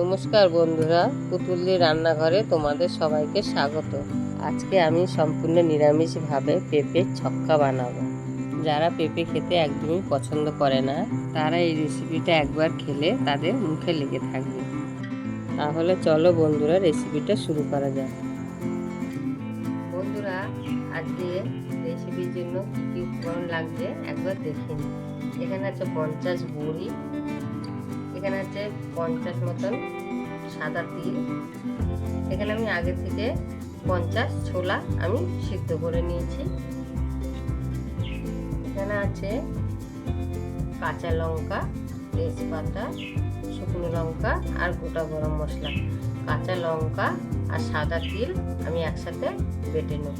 নমস্কার বন্ধুরা পুতুলদি রান্নাঘরে তোমাদের সবাইকে স্বাগত। আজকে আমি সম্পূর্ণ নিরামিষভাবে পেঁপের ছক্কা বানাবো। যারা পেঁপে খেতে একদমই পছন্দ করে না, তারা এই রেসিপিটা একবার খেলে তাদের মুখে লেগে থাকবে। তাহলে চলো বন্ধুরা, রেসিপিটা শুরু করা যাক। বন্ধুরা, আজকে রেসিপির জন্য কী কী উপকরণ লাগছে একবার দেখে নিই। এখানে আছে পঞ্চাশ বড়ি এখানে আছে পঞ্চাশ মতন সাদা তিল। এখানে আমি আগে থেকে পঞ্চাশ ছোলা আমি সিদ্ধ করে নিয়েছি। এখানে আছে কাঁচা লঙ্কা, তেজপাতা, শুকনো লঙ্কা আর গোটা গরম মশলা। কাঁচা লঙ্কা আর সাদা তিল আমি একসাথে বেটে নেব।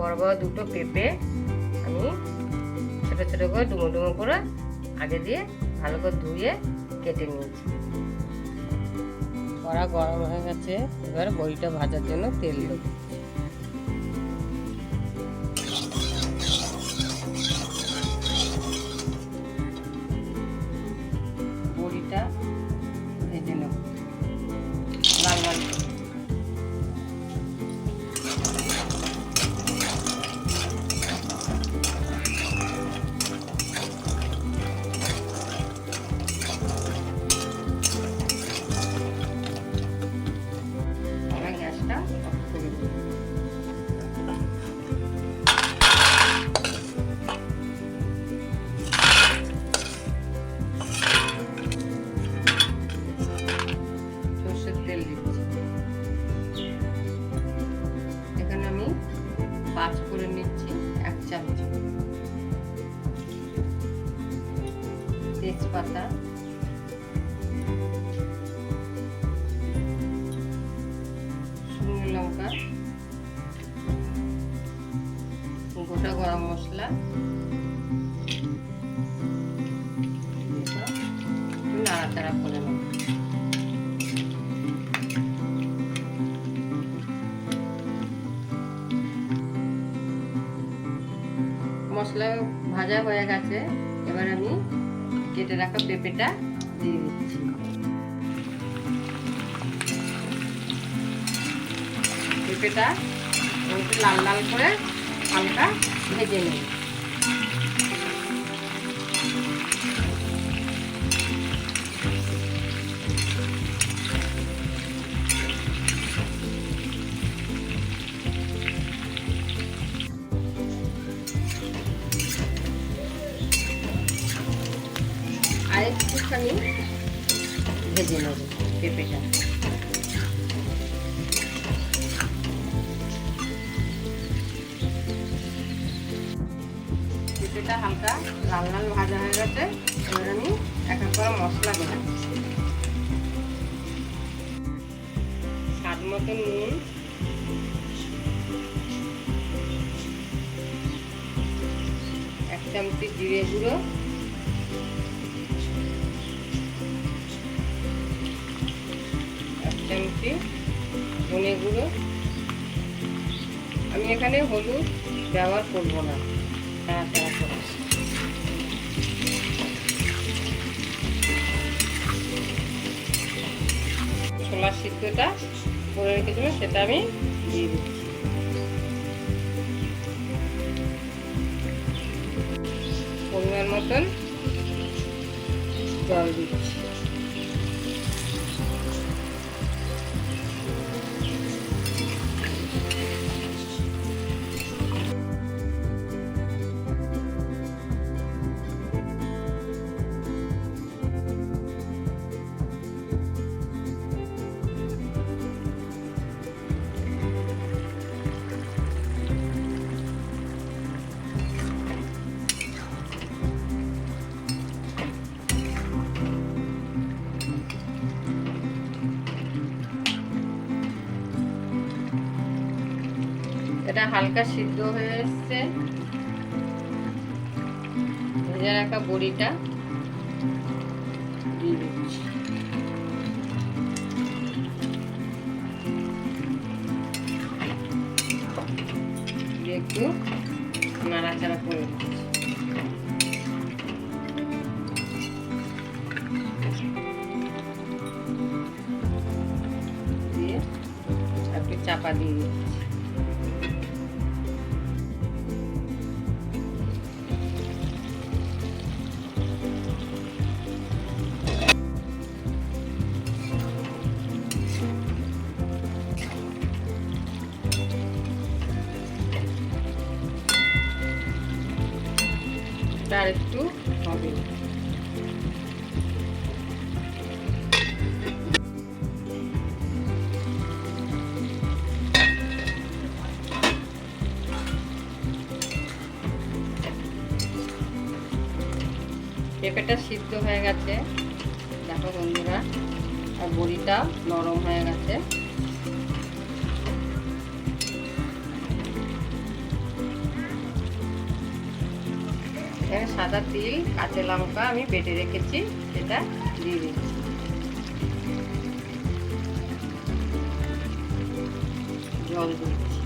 বড় বড় দুটো পেঁপে আমি ছোটো ছোটো করে ডুমো ডুমো করে আগে দিয়ে ভালো করে ধুয়ে কেটে নিয়েছি। কড়া গরম হয়ে গেছে, এবার বড়িটা ভাজার জন্য তেল দেবো। তেজপাতা শুকনো লঙ্কা। গোটা গরম মশলা। নাড়াচাড়া করে নেব। মশলা ভাজা হয়ে গেছে। এবার আমি কেটে রাখা পেঁপেটা দিয়ে দিচ্ছি। পেঁপেটা লাল লাল করে হালকা ভেজে নিই পেঁপেটা পেঁপেটা হালকা লাল লাল ভাজা হয়ে গেছে আমি এক মশলা এক চামচি জিরে গুঁড়ো। চামচি ধনে গুঁড়ো। আমি এখানে হলুদ ব্যবহার করব না। নাড়াচাড়া করে ছোলার সিদ্ধটা করে রেখেছিলাম, সেটা আমি দিয়ে দিচ্ছি। পরিমাণ মতন জল দিচ্ছি। এটা হালকা সিদ্ধ হয়ে এসছে। ভেজে রাখা বড়িটা। দিয়ে একটু নাড়াচাড়া করে দিচ্ছি। চাপা দিয়ে দিচ্ছি। পেঁপেটা সিদ্ধ হয়ে গেছে। দেখো বন্ধুরা, আর বড়িটা নরম হয়ে গেছে। এখানে সাদা তিল, কাঁচা লঙ্কা আমি বেটে রেখেছি, সেটা দিয়ে দিচ্ছি। জল দিচ্ছি।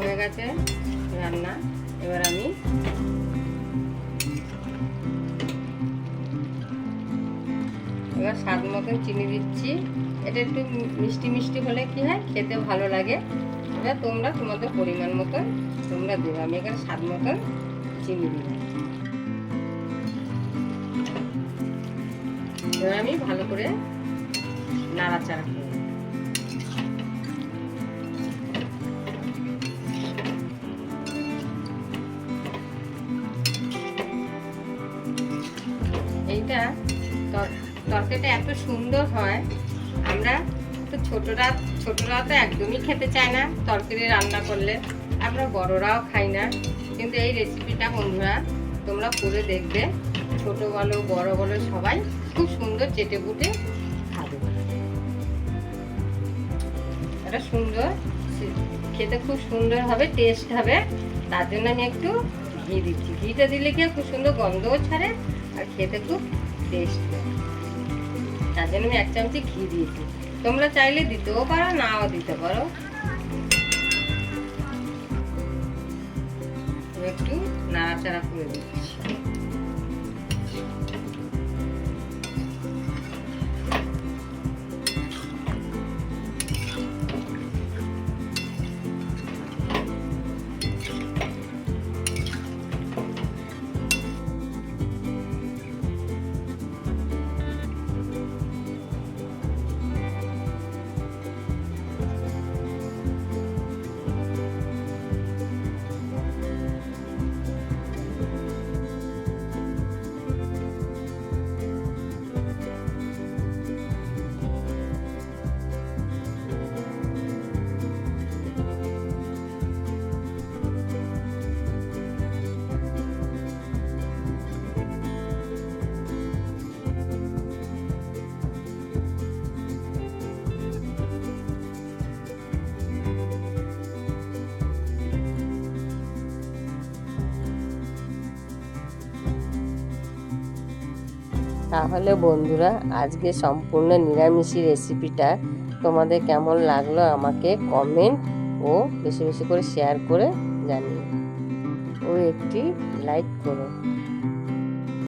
হয়ে গেছে রান্না। এবার আমি এবার স্বাদ মতন চিনি দিচ্ছি। এটা একটু মিষ্টি মিষ্টি হলে কি হয়? খেতে ভালো লাগে। এটা তোমরা তোমাদের পরিমাণ মতন তোমরা দেবে। আমি এখানে স্বাদ মতন চিনি দিব এবার আমি ভালো করে নাড়াচাড়া করব তরকারিটা এত সুন্দর হয়। আমরা তো ছোটরা ছোটরা তো একদমই খেতে চায় না, তরকারি রান্না করলে। আমরা বড়রাও খাই না। কিন্তু এই রেসিপিটা বন্ধুরা, তোমরা করে দেখবে। ছোট বলো, বড় বলো, সবাই খুব সুন্দর চেটে বুটে খাবে। এটা সুন্দর। খেতে খুব সুন্দর হবে টেস্ট হবে। তার জন্য আমি একটু ঘি দিচ্ছি। ঘিটা দিলে কি খুব সুন্দর গন্ধও ছাড়ে আর খেতে খুব টেস্ট তার জন্য আমি এক চামচি ঘি দিয়েছি। তোমরা চাইলে দিতেও পারো, নাও দিতে পারো। একটু নাড়াচাড়া করে দিচ্ছি। তাহলে বন্ধুরা, আজকে সম্পূর্ণ নিরামিষি রেসিপিটা তোমাদের কেমন লাগল আমাকে কমেন্ট ও বেশি বেশি করে শেয়ার করে জানিও। ও একটি লাইক করো।